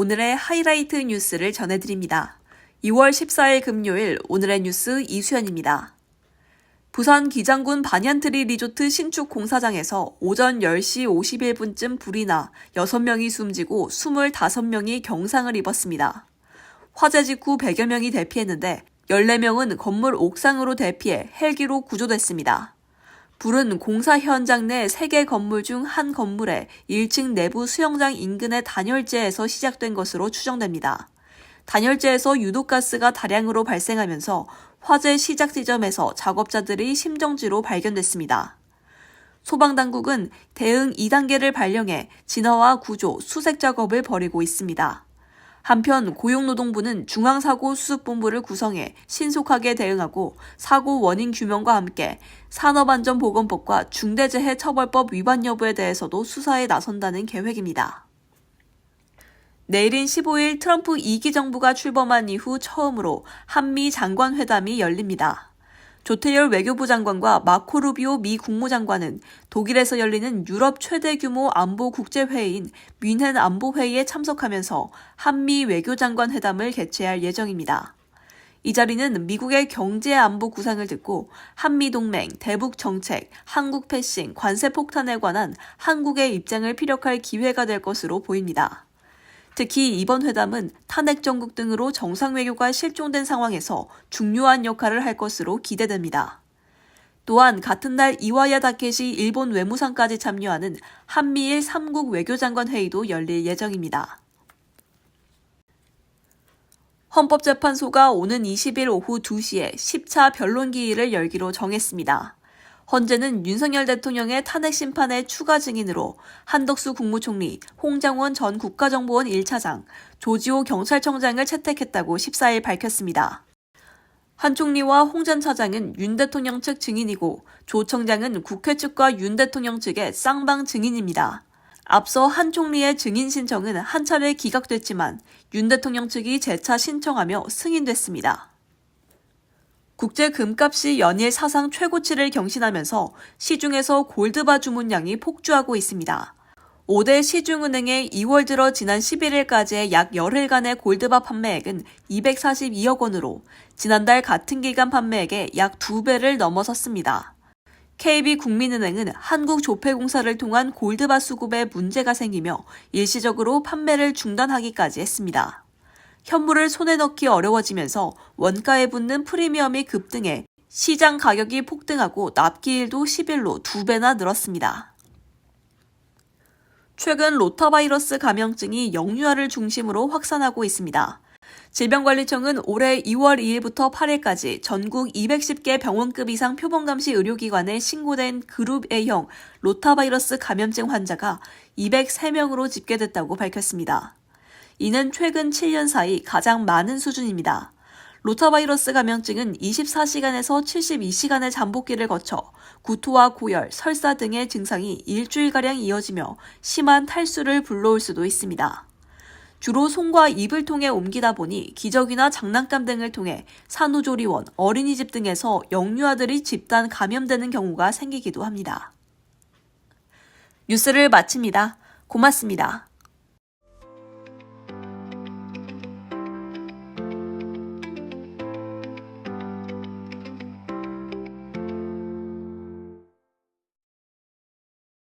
오늘의 하이라이트 뉴스를 전해드립니다. 2월 14일 금요일 오늘의 뉴스 이수연입니다. 부산 기장군 반얀트리 리조트 신축 공사장에서 오전 10시 51분쯤 불이 나 6명이 숨지고 25명이 경상을 입었습니다. 화재 직후 100여 명이 대피했는데 14명은 건물 옥상으로 대피해 헬기로 구조됐습니다. 불은 공사 현장 내 3개 건물 중 한 건물의 1층 내부 수영장 인근의 단열재에서 시작된 것으로 추정됩니다. 단열재에서 유독가스가 다량으로 발생하면서 화재 시작 지점에서 작업자들이 심정지로 발견됐습니다. 소방당국은 대응 2단계를 발령해 진화와 구조, 수색 작업을 벌이고 있습니다. 한편 고용노동부는 중앙사고 수습본부를 구성해 신속하게 대응하고 사고 원인 규명과 함께 산업안전보건법과 중대재해처벌법 위반 여부에 대해서도 수사에 나선다는 계획입니다. 내일인 15일 트럼프 2기 정부가 출범한 이후 처음으로 한미 장관회담이 열립니다. 조태열 외교부 장관과 마코 루비오 미 국무장관은 독일에서 열리는 유럽 최대 규모 안보 국제회의인 뮌헨 안보회의에 참석하면서 한미 외교장관 회담을 개최할 예정입니다. 이 자리는 미국의 경제 안보 구상을 듣고 한미 동맹, 대북 정책, 한국 패싱, 관세 폭탄에 관한 한국의 입장을 피력할 기회가 될 것으로 보입니다. 특히 이번 회담은 탄핵 정국 등으로 정상 외교가 실종된 상황에서 중요한 역할을 할 것으로 기대됩니다. 또한 같은 날 이와야 다케시 일본 외무상까지 참여하는 한미일 3국 외교장관 회의도 열릴 예정입니다. 헌법재판소가 오는 20일 오후 2시에 10차 변론 기일을 열기로 정했습니다. 헌재는 윤석열 대통령의 탄핵 심판의 추가 증인으로 한덕수 국무총리, 홍장원 전 국가정보원 1차장, 조지호 경찰청장을 채택했다고 14일 밝혔습니다. 한 총리와 홍 전 차장은 윤 대통령 측 증인이고 조 청장은 국회 측과 윤 대통령 측의 쌍방 증인입니다. 앞서 한 총리의 증인 신청은 한 차례 기각됐지만 윤 대통령 측이 재차 신청하며 승인됐습니다. 국제 금값이 연일 사상 최고치를 경신하면서 시중에서 골드바 주문량이 폭주하고 있습니다. 5대 시중은행의 2월 들어 지난 11일까지의 약 열흘간의 골드바 판매액은 242억 원으로 지난달 같은 기간 판매액의 약 2배를 넘어섰습니다. KB국민은행은 한국조폐공사를 통한 골드바 수급에 문제가 생기며 일시적으로 판매를 중단하기까지 했습니다. 현물을 손에 넣기 어려워지면서 원가에 붙는 프리미엄이 급등해 시장 가격이 폭등하고 납기일도 10일로 2배나 늘었습니다. 최근 로타바이러스 감염증이 영유아를 중심으로 확산하고 있습니다. 질병관리청은 올해 2월 2일부터 8일까지 전국 210개 병원급 이상 표본감시 의료기관에 신고된 그룹 A형 로타바이러스 감염증 환자가 203명으로 집계됐다고 밝혔습니다. 이는 최근 7년 사이 가장 많은 수준입니다. 로타바이러스 감염증은 24시간에서 72시간의 잠복기를 거쳐 구토와 고열, 설사 등의 증상이 일주일가량 이어지며 심한 탈수를 불러올 수도 있습니다. 주로 손과 입을 통해 옮기다 보니 기저귀나 장난감 등을 통해 산후조리원, 어린이집 등에서 영유아들이 집단 감염되는 경우가 생기기도 합니다. 뉴스를 마칩니다. 고맙습니다.